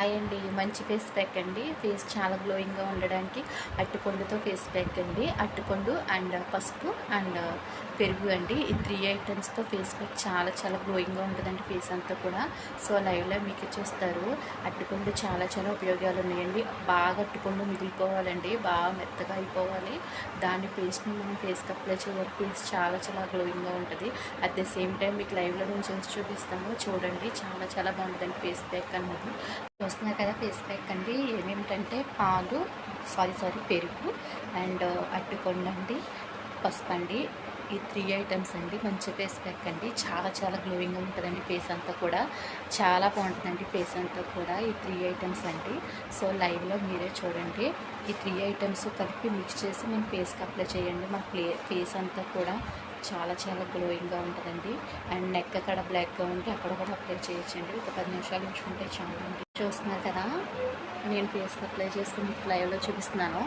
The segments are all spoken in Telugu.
హాయ్ అండి మంచి ఫేస్ ప్యాక్ అండి. ఫేస్ చాలా గ్లోయింగ్గా ఉండడానికి అట్టుపండుతో ఫేస్ ప్యాక్ అండి. అట్టుపండు అండ్ పసుపు అండ్ పెరుగు అండి. ఈ త్రీ ఐటమ్స్తో ఫేస్ ప్యాక్ చాలా చాలా గ్లోయింగ్గా ఉంటుందండి ఫేస్ అంతా కూడా. సో లైవ్లో మీకు చూస్తారు. అట్టుపండు చాలా చాలా ఉపయోగాలు ఉన్నాయండి. బాగా అట్టుపండు మిగిలిపోవాలండి. బాగా మెత్తగా అయిపోవాలి. దాని పేస్ట్ని మనం ఫేస్కి అప్లై చేయాలి. ఫేస్ చాలా చాలా గ్లోయింగ్గా ఉంటుంది. అట్ ద సేమ్ టైం మీకు లైవ్లో నేను చేసి చూపిస్తాను. చూడండి. చాలా చాలా బాగుంటుందండి ఫేస్ ప్యాక్ అన్నది. చూస్తున్నారు కదా ఫేస్ ప్యాక్ అండి. ఏమేమిటంటే పాలు సారీ సారీ పెరుగు అండ్ uh, అట్టుకొండండి పసుపు అండి. ఈ త్రీ ఐటమ్స్ అండి. మంచి ఫేస్ ప్యాక్ అండి. చాలా చాలా గ్లోయింగ్గా ఉంటుందండి ఫేస్ అంతా కూడా. చాలా బాగుంటుందండి ఫేస్ అంతా కూడా ఈ త్రీ ఐటమ్స్ అండి. సో లైవ్లో మీరే చూడండి. ఈ త్రీ ఐటమ్స్ కలిపి మిక్స్ చేసి మన ఫేస్కి అప్లై చేయండి. మన ప్లే ఫేస్ అంతా కూడా చాలా చాలా గ్లోయింగ్గా ఉంటుందండి. అండ్ నెక్ అక్కడ బ్లాక్గా ఉంటే అక్కడ కూడా అప్లై చేయొచ్చండి. ఒక పది నిమిషాలు ఉంచుకుంటే చాలా చూస్తున్నారు కదా నేను ఫేస్ అప్లై చేసుకుని మీకు లైవ్లో చూపిస్తున్నాను.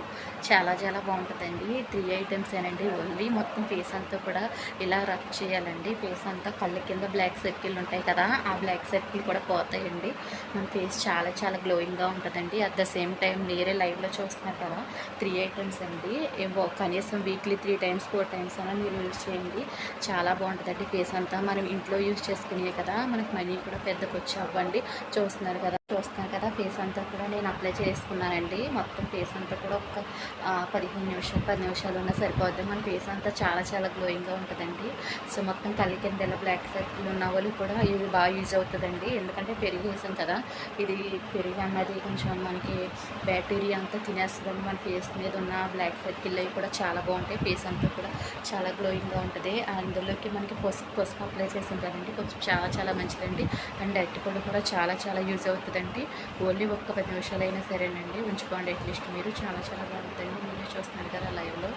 చాలా చాలా బాగుంటుందండి. త్రీ ఐటమ్స్ ఏనండి ఓన్లీ మొత్తం ఫేస్ అంతా కూడా ఇలా రబ్ చేయాలండి. ఫేస్ అంతా కళ్ళ కింద బ్లాక్ సర్కిల్ ఉంటాయి కదా ఆ బ్లాక్ సర్కిల్ కూడా పోతాయండి. మన ఫేస్ చాలా చాలా గ్లోయింగ్గా ఉంటుందండి. అట్ ద సేమ్ టైం నేరే లైవ్లో చూస్తున్నారు కదా త్రీ ఐటమ్స్ అండి. కనీసం weekly three times four times అయినా మీరు యూజ్ చేయండి. చాలా బాగుంటుందండి ఫేస్ అంతా. మనం ఇంట్లో యూజ్ చేసుకునే కదా మనకి మనీ కూడా పెద్దకు వచ్చి అవ్వండి. చూస్తున్నారు కదా. చూస్తున్నారు కదా ఫేస్ అంతా కూడా నేను అప్లై చేసుకున్నానండి. మొత్తం ఫేస్ అంతా కూడా ఒక పదిహేను నిమిషాలు పది నిమిషాలు ఉన్నా సరిపోద్ది. మన ఫేస్ అంతా చాలా చాలా గ్లోయింగ్గా ఉంటుందండి. సో మొత్తం కళ్ళ కింద బ్లాక్ సర్కిల్ ఉన్న వాళ్ళు కూడా ఇవి బాగా యూజ్ అవుతుందండి. ఎందుకంటే పెరుగు వేసాం కదా ఇది పెరుగు అన్నది కొంచెం మనకి బ్యాక్టీరియా అంతా తినేస్తుందండి మన ఫేస్ మీద ఉన్న బ్లాక్ సర్కిల్ అవి కూడా చాలా బాగుంటాయి. ఫేస్ అంతా కూడా చాలా గ్లోయింగ్గా ఉంటుంది. అందులోకి మనకి పసుపు పసుపు అప్లై చేసాం కదండి. కొంచెం చాలా చాలా మంచిదండి. అండ్ అరటిపండు కూడా చాలా చాలా యూజ్ అవుతుంది అవుతుందండి ఓన్లీ ఒక్క పది నిమిషాలు అయినా సరేనండి. ఉంచుకోండి అట్లీస్ట్ మీరు. చాలా చాలా బాగుంటుందండి మీరే చూస్తున్నారు కదా లైవ్లో.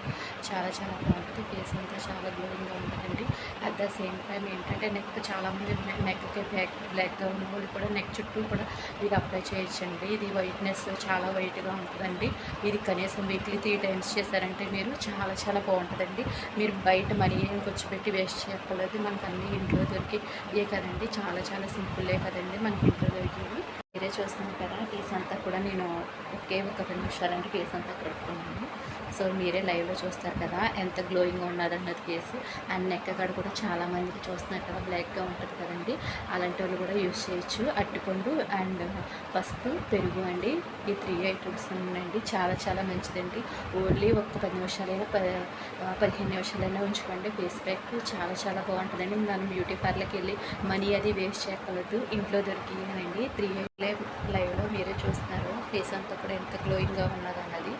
చాలా చాలా బాగుంటుంది ఫేస్ అంతా చాలా గ్లోయింగ్గా ఉంటుందండి అట్ ద సేమ్ టైం ఏంటంటే నెక్ చాలామంది నెక్కి బ్లాక్ బ్లాక్గా ఉన్న వాళ్ళు కూడా నెక్ చుట్టూ కూడా ఇది అప్లై చేయొచ్చండి. ఇది వైట్నెస్ చాలా వైట్గా ఉంటుందండి. ఇది కనీసం వీక్లీ త్రీ టైమ్స్ చేశారంటే మీరు చాలా చాలా బాగుంటుందండి. మీరు బయట మనీ ఏం పెట్టి వేస్ట్ చేయకూడదు. మనకు అన్ని ఇంట్లో దొరికి ఏ కదండి. చాలా చాలా సింపుల్లే కదండి. మనకి ఇంట్లో దొరికేవి. మీరే చూస్తున్నారు కదా ఫేస్ అంతా కూడా నేను ఒకే ఒక రెండు నిమిషాలంటే ఫేస్ అంతా కడుక్కున్నాను. సో మీరే లైవ్లో చూస్తారు కదా ఎంత గ్లోయింగ్గా ఉన్నది ఫేస్ అండ్ నెక్క కాడ కూడా చాలామందికి చూస్తున్నారు కదా బ్లాక్గా ఉంటుంది కదండి. అలాంటి వాళ్ళు కూడా యూజ్ చేయొచ్చు. అట్టుపండు అండ్ పసుపు పెరుగు అండి. ఈ త్రీ ఐటమ్స్ ఉన్నాయండి. చాలా చాలా మంచిదండి. ఓన్లీ ఒక్క పది నిమిషాలైనా ప పదిహేను నిమిషాలైనా ఉంచుకోండి. ఫేస్ ప్యాక్ చాలా చాలా బాగుంటుందండి. మనం బ్యూటీ పార్లర్కి వెళ్ళి మనీ అది వేస్ట్ చేయకూడదు. ఇంట్లో దొరికినండి త్రీ లైవ్ లైవ్లో మీరే చూస్తున్నారు. ఫేస్ అంతా కూడా ఎంత గ్లోయింగ్గా ఉన్నది అన్నది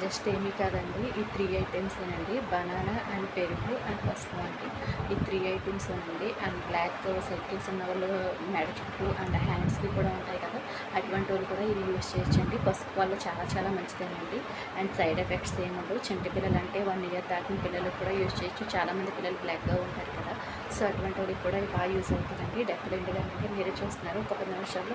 జస్ట్ ఏమీ కాదండి. ఈ త్రీ ఐటమ్స్ అండి బనానా అండ్ పెరుగు అండ్ పసుపు అండి. ఈ త్రీ ఐటమ్స్ అండి అండ్ బ్లాక్ సర్కిల్స్ ఉన్న వాళ్ళు మెడ చుట్టూ అండ్ హ్యాండ్స్కి కూడా ఉంటాయి కదా అటువంటి వాళ్ళు కూడా ఇది యూస్ చేయొచ్చండి. పసుపు వల్ల చాలా చాలా మంచిదేనండి. అండ్ సైడ్ ఎఫెక్ట్స్ ఏముండవు. చిన్న పిల్లలు అంటే వన్ ఇయర్ దాటిన పిల్లలకు కూడా యూజ్ చేయొచ్చు. చాలామంది పిల్లలు బ్లాక్గా ఉంటారు కదా. సో అటువంటి వాళ్ళకి కూడా బాగా యూస్ అవుతుందండి. డెఫినెట్గా అంటే మీరే చూస్తున్నారు. ఒక పది నిమిషాల్లో